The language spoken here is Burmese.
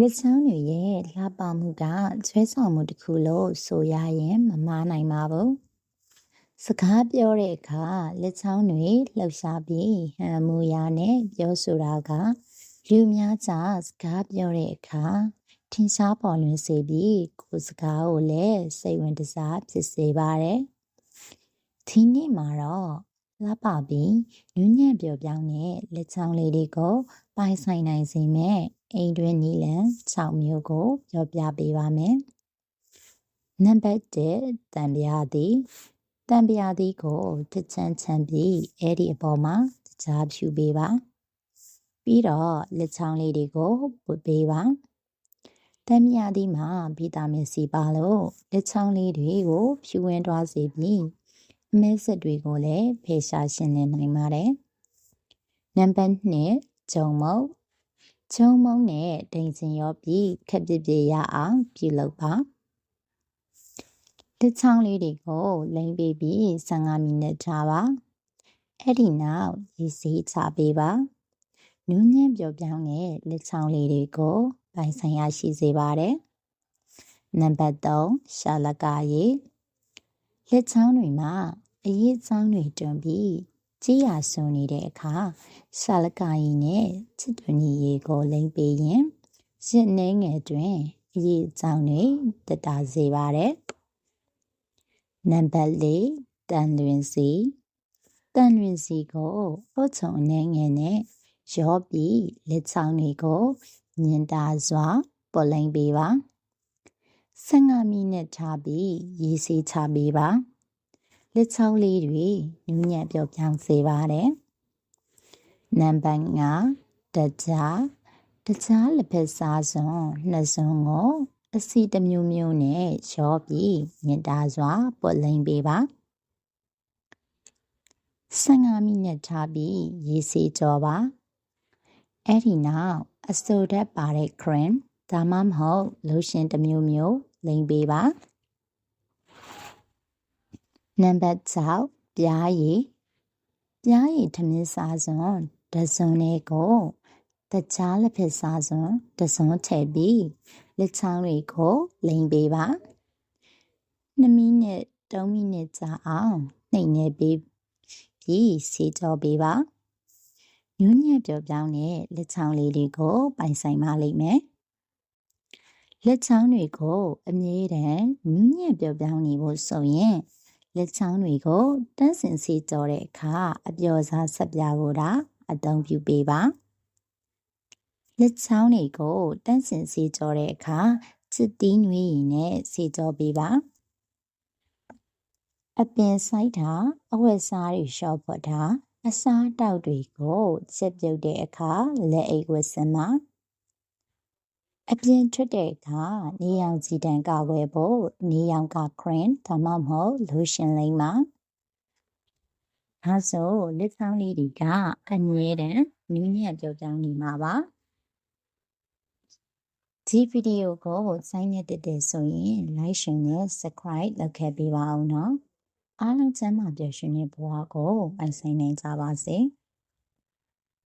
လက်ချောင်းတွေရဲ့လှပမှုကဆွဲဆောင်မှုတစ်ခုလို့ဆိုရရင်မမှားနိုင်ပါဘူးစကားပြောတဲ့အခါလက်ချောင်းတွေလှုပ်ရှားပြီးဟန်မူရာနဲ့ပြောဆိုတာကလူများကြားစကားပြောတဲ့အခါထင်ရှားပေါ်လွင်စေပြီးကိုယ်စကားကိုလည်းစိတ်ဝင်စားဖြစ်စေပါတယ်ဒီနေ့မှာတော့လှပပြီးညဉ့်ညံ့ပျော်ပြောင်းတဲ့လက်ချောင်းလေးတွေကိုပိုင်ဆိုင်နိုင်စေမဲ့ အိမ်တွင်းနီလန်6မျိုးကိုပြောပြပေးပါမယ်။နံပါတ်1တံပြားသည်တံပြားသည်ကိုတချမ်းချမ်းပြီးအဲ့ဒီအပေါ်မှာတကြားဖြူပေးပါ။ပြီးတော့လက်ချောင်းလေးတွေကိုပွတ်ပေးပါ။တံပြားသည်မှာဗီတာမင်စီပါလို့လက်ချောင်းလေးတွေကို ဖြူဝင်သွားစေပြီးအမဲဆက်တွေကိုလည်းဖယ်ရှားရှင်းလင်းနိုင်ပါတယ်။နံပါတ်2ဂျုံမုတ် ဂျုံမုံနဲ့ဒိန်စင်ရောပြီးခက်ပြပြရအောင်ပြုလုပ်ပါလက်ချောင်းလေးတွေကိုလိမ့်ပေးပြီး15မိနစ်ထားပါအဲ့ဒီနောက်ရေစီးချပေးပါနူးညံ့ပျော်ပြောင်းတဲ့လက်ချောင်းလေးတွေကိုပိုင်ဆိုင်ရရှိစေပါတယ်နံပါတ်3ရှာလကာရေလက်ချောင်းတွေမှာအရေးချောင်းတွေတွန်ပြီး ကြီးရဆုံနေတဲ့အခါရှာလကာရီနဲ့ချစ်တွနီရေကိုလိမ့်ပေးရင်ရစ်နှဲငယ်တွင်အရေးအကြောင်းတွေတတာစေပါတယ်နံပါတ်၄တန်လွင်စီတန်လွင်စီကိုအုတ်ချုံနှဲငယ်နဲ့ရောပြီးလက်ချောင်းတွေကိုညင်တာစွာပေါ်လိမ့်ပေးပါ15မိနစ်ထားပြီးရေစီးချပေးပါ လက်ချောင်းလေးတွေနူးညံ့ပျော်ပြောင်းစေပါတယ်။နံပါတ်5တကြားတကြားလက်ဖက်စားစွန်နှစ်စွန်ကိုအစီတစ်မျိုးမျိုးနဲ့ရောပြီးမြင်တာစွာပွက်လိမ့်ပေးပါ15မိနစ်ထားပြီးရေစီးကြောပါအဲ့ဒီနောက်အဆိုဓာတ်ပါတဲ့ cream ဒါမှမဟုတ် lotion တစ်မျိုးမျိုးလိမ့်ပေးပါ နံပါတ်6ပြားရည်ပြားရည်ထမင်းစားစွန်တစွန်လေးကိုတခြားလက်ဖက်စားစွန်တစွန်ထည့်ပြီးလက်ချောင်းတွေကိုလိမ်ပေးပါ2မိနစ်3မိနစ်ကြာအောင်နှိပ်နေပေးပြီးဆေးကြောပေးပါညွှန်းညက်ပြောပြောင်းတဲ့လက်ချောင်းလေးတွေကိုပိုင်ဆိုင်ပါလိမ့်မယ်လက်ချောင်းတွေကို အမြဲတမ်းညွှန်းညက်ပြောပြောင်းနေဖို့ဆိုရင် လက်ချောင်းတွေကိုတန်းစင်စီကြောတဲ့အခါအပျော်စားဆက်ပြဖို့တာအသုံးပြုပေးပါလက်ချောင်းတွေကိုတန်းစင်စီကြောတဲ့အခါချစ်တီးနွေးရည်နဲ့စီကြောပေးပါအပင်ဆိုင်တာအဝတ်စားတွေရှော့ဖို့တာအစားတောက်တွေကိုချက်ပြုတ်တဲ့အခါလက်အိတ်ဝတ်စင်ပါ အပြင်ထွက်တဲ့အခါနေရောင်ခြည်တံကာကွယ်ဖို့နေရောင်က cream ဒါမှမဟုတ် lotion လိမ့်ပါဒါဆိုလက်ဆောင်လေးတွေကအမြဲတမ်းနူးညံ့ပျော်ပြောင်းနေမှာပါဒီဗီဒီယိုကိုစိုင်းနေတဲ့တဲ့ဆိုရင် like ရှင်နဲ့ subscribe လုပ်ခဲ့ပေးပါဦးနော်အားလုံးကျမ်းမာပျော်ရွှင်တဲ့ဘဝကိုပိုင်ဆိုင်နိုင်ကြပါစေ။